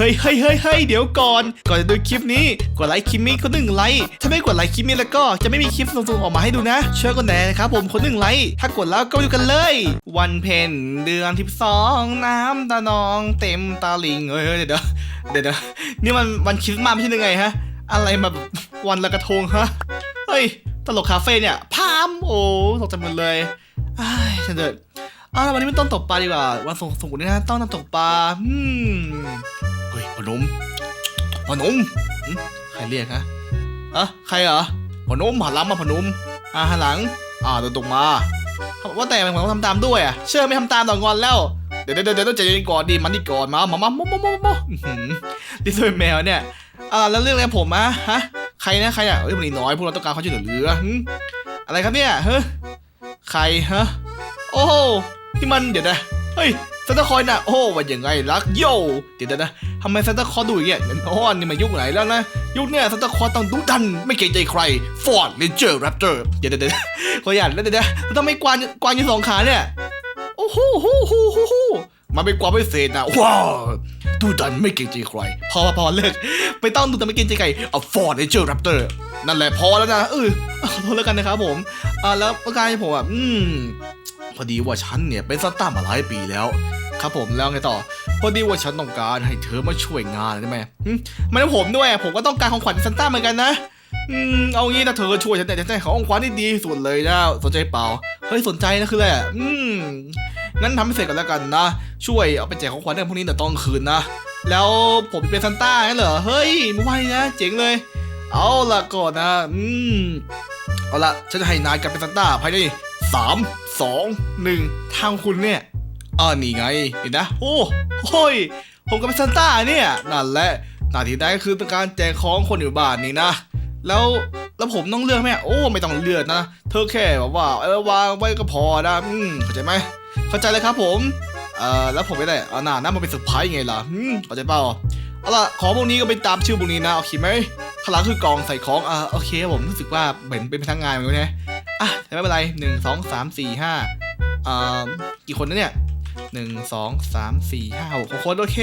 เฮ้ยเฮ้ยเฮ้ยเฮ้ยเดี๋ยวก่อน ก่อนจะดูคลิปนี้ กดไลค์คลิปนี้คนหนึ่งไลค์ ถ้าไม่กดไลค์คลิปนี้แล้วก็จะไม่มีคลิปส่งๆออกมาให้ดูนะ ช่วยกดแหน่นะครับผมคนหนึ่งไลค์ ถ้ากดแล้วก็ดูกันเลย วันเพ็ญเดือนที่สองน้ำตานองเต็มตาลิงเฮ้ยเดี๋ยวเดี๋ยวดนี่มันวันคริสต์มาสไม่ใช่ยังไงฮะ อะไรมาวันลอยกระทงฮะ เฮ้ยตลกคาเฟ่เนี่ยพามโอ้ตกใจหมดเลยอ้ายฉันเดินอ้าววันนี้ไม่ต้องตกปลาดีกว่า วันสงสงนี่นะต้องนำตกปลา อืมเฮ้ยพอ หนมพอหนมหึใครเรียกฮะอะใครเหรอพอหนมหันหลังมาพอหนมอ่าหันหลัง อ่าเดินตรงมาว่าแต่มันต้องทำตามด้วยอะเชื่อไม่ทำตามต่องอนแล้วเดี๋ยวเดี๋ยวเดี๋ยวต้องใจเย็นก่อนดิมันนี่ก่อนมามามามามามามาอื้อหือดิสวยแมวเนี่ยอ่าแล้วเรื่องอะไรผมอะฮะใครนะใครอะเอ้ยมันนี่น้อยพวกเราต้องการเขามช่วยเหลืออะไรครับเนี่ยเฮ้ยใครฮะโอ้ที่มันเดี๋ยวนะเฮ้ย ซันตาคอยน่ะโอ้ว่าอยังไงรักโย่เดี๋ยวนะทำไมซันตาคลอดูอย่างเงี้ยอ้นี่มันยุคไหนแล้วนะยุคเนี้ยซันตาคลอต้องดุดันไม่เกรงใจใครฟอร์ดเลนเจอร์แรปเตอร์เดี๋ยวเดี๋ยวขออย่าแล้วเดี๋ยวเดี๋ยวทำไมกวางกวางอยู่สองขาเนี่ยโอ้โหโหโหโหโหมันเป็นความพิเศษนะว้าวดุดันไม่เกรงใจใครพอพอเลิกไม่ต้องดูแต่ไม่เกินใจไก่เอาฟอร์ดเจอร์แรปเตอร์นั่นแหละพอแล้วนะเออขอโทษแล้วกันนะครับผมอ่าแล้วประการที่ผมอะอืม พอดีว่าฉันเนี่ยเป็นซันต้ามาหลายปีแล้ว ครับผมแล้วไงต่อ พอดีว่าฉันต้องการให้เธอมาช่วยงานได้ไหมไม่ต้องผมด้วยผมก็ต้องการของขวัญซันต้าเหมือนกันนะอืมเอางี้นะเธอช่วยฉันแต่ฉันจะให้ของขวัญที่ดีสุดเลยนะสนใจเปล่าเฮ้ยสนใจนะคืออะไรอะอืมงั้นทำให้เสร็จกันแล้วกันนะ ช่วยเอาไปแจกของขวัญในพวกนี้แต่ตอนคืนนะแล้วผมเป็นซันต้าเหรอเฮ้ยไม่ไหวนะเจ๋งเลย เอาละก่อนนะ อืมเอาละฉันจะให้นายกลับเป็นซันต้าภายใน สามสองหนึ่งทางคุณเนี่ยอ่านี่ไงเห็นนะโอ้โห้ยผมก็เป็นซันต้าเนี่ยนั่นแหละหน้าที่ได้คือเป็นการแจกของคนอยู่บ้านนี่นะ แล้วแล้วผมต้องเลือกไหมโอ้ไม่ต้องเลือกนะ เธอแค่แบบว่าเออวางไว้ก็พอนะอืมเข้าใจไหมเข้าใจเลยครับผมเอ่อแล้วผมไม่ได้เอาหน้านั่นมันเป็นเซอร์ไพรส์ไงล่ะอืมเข้าใจเปล่าเอาล่ะของพวกนี้ก็ไปตามชื่อพวกนี้นะโอเคไหมข้างหลังคือกล่องใส่ของอ่าโอเคผมรู้สึกว่าเหมือนเป็นพนักงานเหมือนกันนะ อะแต่ไม่เป็นไรหนึ่งสองสามสี่ห้าอ่ากี่คนนะเนี่ยหนึ่งสองสามสี่ห้าหกคนโอเค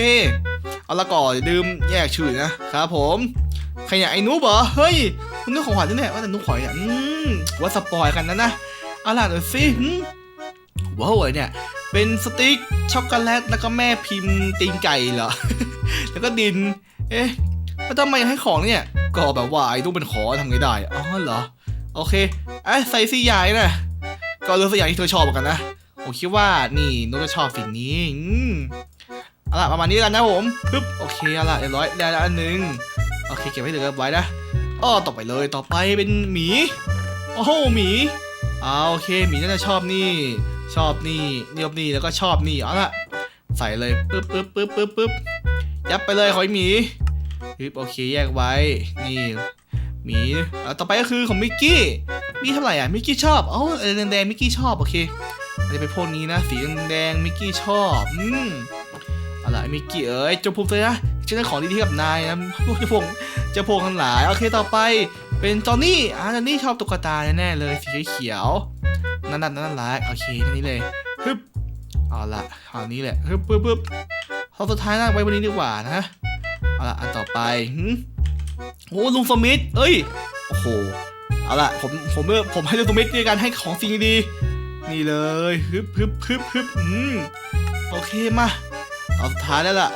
เอาละก่อนอย่าลืมแยกชื่อนะครับผมใครอยากไอ้นุ๊บเหรอเฮ้ยคุณนุ๊กของขวัญด้วยเนี่ยว่าแต่นุ๊กขอยอะอืมว่าสปอยกันนะนะเอาล่ะเดี๋ยวสิหืมว้าวเนี่ย เป็นสติ๊กช็อกโกแลตแล้วก็แม่พิมพ์ตีนไก่เหรอ แล้วก็ดิน เอ๊ะแล้วทำไมให้ของเนี่ย ก็แบบว่าไอ้ต้เป็นขอทำไงได้อ๋อเหรอ โอเคไอ้ใส่สีใหญ่นะก็เลือกสีใหญ่ที่เธอชอบเหมือนกันนะผมคิดว่านี่นุ๊กจะชอบสิ่งนี้อืมเอาล่ะประมาณนี้กันนะผมปึ๊บโอเคเอาล่ะเรียบร้อยได้แล้วอันหนึ่งโอเคเก็บไว้เหลือไว้นะอ้อต่อไปเลยต่อไปเป็นหมีโอ้โหหมีอ่าโอเคหมีน่าจะชอบนี่ ชอบนี่เนียบนี่แล้วก็ชอบนี่เอาละใส่เลยปึ๊บปึ๊บปึ๊บปึ๊บปึ๊บยับไปเลยหอยหมีปึ๊บโอเคแยกไว้นี่ มีอะต่อไปก็คือของมิกกี้มีเท่าไหร่อะมิกกี้ชอบเอ้าเออแดงมิกกี้ชอบโอเคมันจะเป็นพวกนี้นะสีแดงมิกกี้ชอบอืมเอาล่ะมิกกี้เอ้ยจงภูมิใจนะฉันได้ของดีๆกับนายนะพวกเจะพงเจะพงทั้งหลายโอเคต่อไป เป็นจอห์นนี่อ่าจอห์นนี่ชอบตุ๊กตาแน่เลยสีเขียวนั่นนั่นนั่นแหละโอเคแค่นี้เลยฮึบเอาละเอานี้แหละฮึบปึ๊บปึ๊บเอสุดท้ายนะไว้วันนี้ดีกว่านะเอาละอันต่อไปหึ โอ้ลุงสมิธเอ้ย โอ้โห เอาละผม ผมเอผมให้ลุงสมิธในการให้ของสิ่งดี นี่เลยฮึบฮึบฮึบฮึบอืม โอเคมาเอาสุดท้ายแล้วล่ะ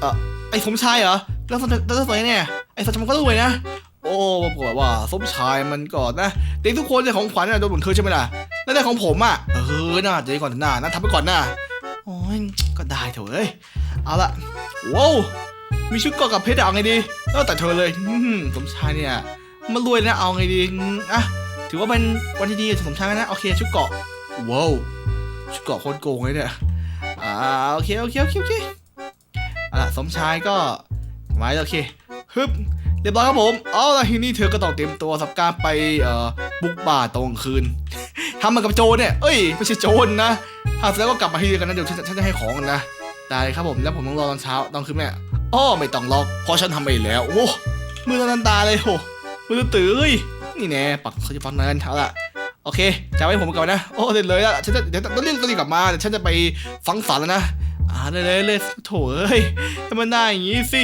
เออไอ้สมชายเหรอ แล้วสมแล้วสวยเนี่ย ไอ้สมชายมันก็รวยนะ โอ้บอกแบบว่าสมชายมันก่อนนะ เด็กทุกคนได้ของขวัญน่ะโดนเหมือนเธอใช่ไหมล่ะแล้วได้ของผมอะ เออน่าเดี๋ยวก่อนหน้านะทำไปก่อนหน้าโอ้ยก็ได้เถอะเอ้ย เอาละว้าว มีชุดเกาะกับเพชรเอาไงดีแล้วแต่เธอเลยสมชายเนี่ยมันรวยนะเอาไงดีอะถือว่าเป็นวันที่ดีกับสมชายนะโอเคชุดเกาะว้าวชุดเกาะโคตรโกงเลยเนี่ยอ่าโอเคโอเคโอเคโอเคอาล่ะสมชายก็ไว้โอเคฮึบเรียบร้อยครับผมเอาละทีนี้เธอก็ต้องเตรียมตัวสำหรับการไปเอ่อบุกป่าตอนกลางคืนทำมันกับโจรเนี่ย เอ้ย ไม่ใช่โจรนะหากเสร็จแล้วก็กลับมาที่เดียวกันนะ เดี๋ยวฉันจะให้ของกันนะ ได้ครับผม แล้วผมต้องรอตอนเช้าตอนคืนแม่ อ้อไม่ต้องรอกเพราะฉันทำไปแล้ว โอ้มือตานันตาเลยโหมือตื่นเอ้ยนี่แน่ปักเขาจะปักเนินเอาละโอเคจะไว้ผมก่อนนะ โอ้เด็ดเลยละฉันจะเดี๋ยวต้องรีบต้องรีบกลับมาเดี๋ยวฉันจะไปฟังสารแล้วนะอ่าได้เลยเลยโถเอ้ยให้มันได้อย่างงี้สิ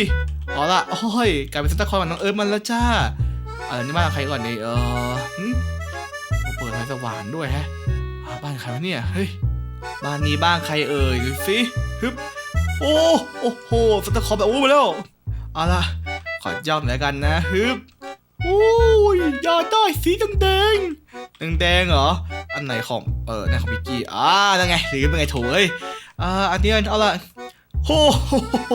เอาละโอ้ยกลายเป็นซันตาคลอสกับน้องเอิร์ธมันแล้วจ้าอะไรนี่บ้านใครก่อนดีเออเปิดไฟสว่างด้วยแฮะบ้านใครวะเนี่ยเฮ้ยบ้านนี้บ้านใครเอ่ยดูสิฮึบ โอ้โอ้โหซันตาคอสแบบโอ้มาแล้วเอาล่ะขอย่อมหน่อยกันนะฮึบโอ้ยอยากได้สีแดงแดงแดงเหรอ อันไหนของเออนั่นของพิกกี้อ่านั่นไงหรือเป็นไงโถเอ้ยอ่าอันนี้เอาละโอ้โห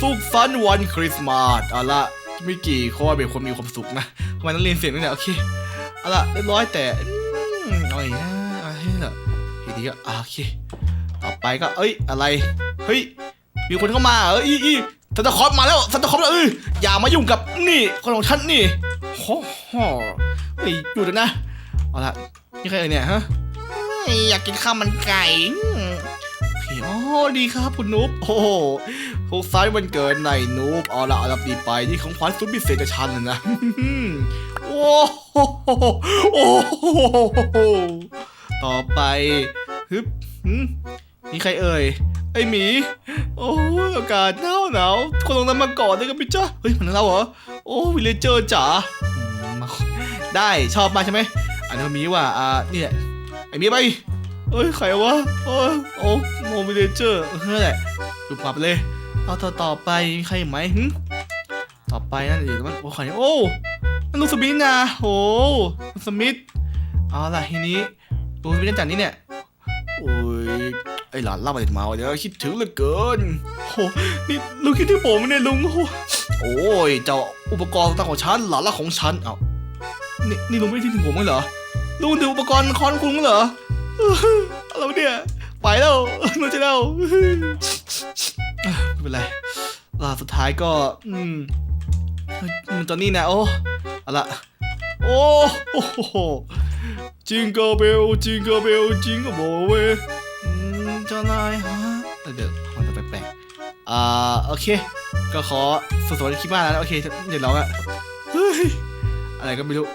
สุขสันต์วันคริสต์มาสเอาละมิกกี้เขาว่าเป็นคนมีความสุขนะทำไมต้องเรียนเสียงด้วยเนี่ยโอเคเอาละเรียบร้อยแต่อืมเอาอีกนะอะไรเนี่ยทีนี้ก็โอเคต่อไปก็เอ้ยอะไร เฮ้ย มีคนเข้ามาเหรออีอีซันตาคลอสมาแล้วซันตาคลอสเอออย่ามายุ่งกับนี่คนของฉันนี่โอ้โหเฮ้ยหยุดเลยนะเอาละนี่ใครเอ่ยเนี่ยฮะอยากกินข้าวมันไก่อืมโอเคอ๋อดีครับคุณนุ๊บโอ้โหทุกไซส์วันเกิดในนุ๊บเอาละเอาละดีไปนี่ของขวัญสุดพิเศษจากฉันเลยนะโอ้โหโอ้โหต่อไปฮึบนี่ใครเอ่ย ไอหมี โอ้ยอากาศหนาวหนาวคนตรงนั้นมาก่อนได้กันไหมจ๊ะเฮ้ยมันเราเหรอ โอ้วิลเลเจอร์จ๋าได้ชอบมาใช่ไหมอันนี้มีว่าอ่าเนี่ยไอหมีไปเอ้ยใครวะโอ้ยโอ้โมบิเลเจอร์เฮ้ยแหละดูปรับเลยเอาต่อต่อไปมีใครไหมหึต่อไปนั่นเดี๋ยวมันโอ้ใครโอ้นั่นลูกสมิธนะโอ้สมิธเอาล่ะทีนี้ลูกสมิธจากนี้เนี่ยโอ้ย ไอหลานเล่ามาจากมาเดี๋ยวคิดถึงเหลือเกินโอ้นี่ลุงคิดถึงผมไหมเนี่ยลุงโอ้โอ้ยเจ้าอุปกรณ์ต่างของฉันหลานละของฉันเอ้านี่นี่ลุงไม่ได้คิดถึงผมเลยเหรอลุงถึงอุปกรณ์คอนคุ้งเหรออะไรวะเนี่ยไปแล้วเราจะแล้วไม่เป็นไรล่าสุดท้ายก็อืมเฮ้ยมันตอนนี้นะโอ้เอาละโอ้โหจิงเกิลเบลจิงเกิลเบลจิงเกิลโบเวอืมเจ้านายฮะเดี๋ยวมันจะแปลกๆอ่าโอเค ก็ขอสวัสดีคลิปมาแล้วโอเคเดี๋ยวเราอะเฮ้ยอะไรก็ไม่รู้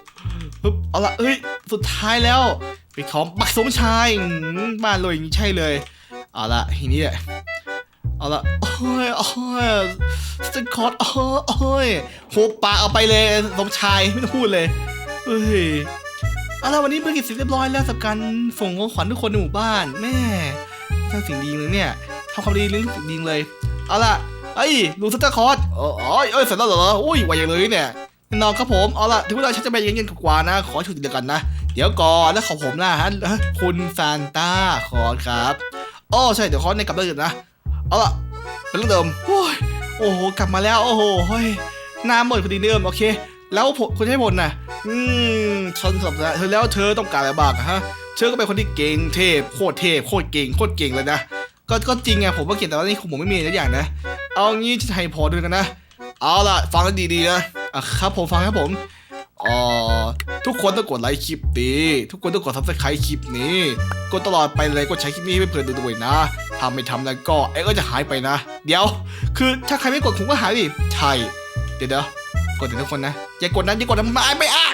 ปึ๊บเอาละเอ้ยสุดท้ายแล้วเป็นของปักสมชายบ้านรวยอย่างนี้ใช่เลยเอาละทีนี้แหละเอาละโอ้ยโอ้ยสเตคอร์ดโอ้ยโอ้ยหุบปากเอาไปเลยสมชายไม่ต้องพูดเลยเฮ้ยเอาละวันนี้ภารกิจเสร็จเรียบร้อยแล้วสำหรับการส่งของขวัญทุกคนในหมู่บ้านแม่ ร้างสิ่งดีเลยเนี่ยทำความดีเรื่องสิ่งดีเลย เอาละเอ้ยลูสเตอร์คอร์ดอ๋อเอ้ยเสร็จแล้วเหรอ อุ้ยไวอย่างเลยเนี่ยนอนครับผม เอาละถึงเวลาฉันจะไปเย็นๆกว่านะ ขอชุดเดียวกันนะ เดี๋ยวก่อน แล้วของผมนะฮะ คุณซานต้าคอนครับอ้อใช่ เดี๋ยวคอนในกลับเรื่องอื่นนะ เอาละเป็นเรื่องเดิมโอ้ยโอ้โห กลับมาแล้ว โอ้โหเฮ้ยน้าหมดพอดีเดิม โอเค แล้วผมคุณให้ผลน่ะอืมฉันสับสนเธอแล้วเธอต้องการอะไรบ้างฮะ เธอก็เป็นคนที่เก่งเทพโคตรเทพโคตรเก่งโคตรเก่งเลยนะก็ก็จริงไงผมก็เก่งแต่ว่านี่ผมไม่มีอะไรอย่างนะ เอางี้จะให้พอด้วยกันนะ เอาล่ะ ฟังกันดีๆนะอะครับผมฟังครับผมอ๋อทุกคนต้องกดไลค์คลิปดีทุกคนต้องกดซับสไครต์คลิปนี้กดตลอดไปเลยกดใช้คลิปนี้ให้เพื่อนดูด้วยนะถ้าไม่ทำแล้วก็ไอ้ก็จะหายไปนะ เดี๋ยว คือถ้าใครไม่กดผมก็หายดิใช่เดี๋ยวเดี๋ยวกดเดี๋ยวทุกคนนะอย่ากดนะอย่ากดนะไม่ไม่อะ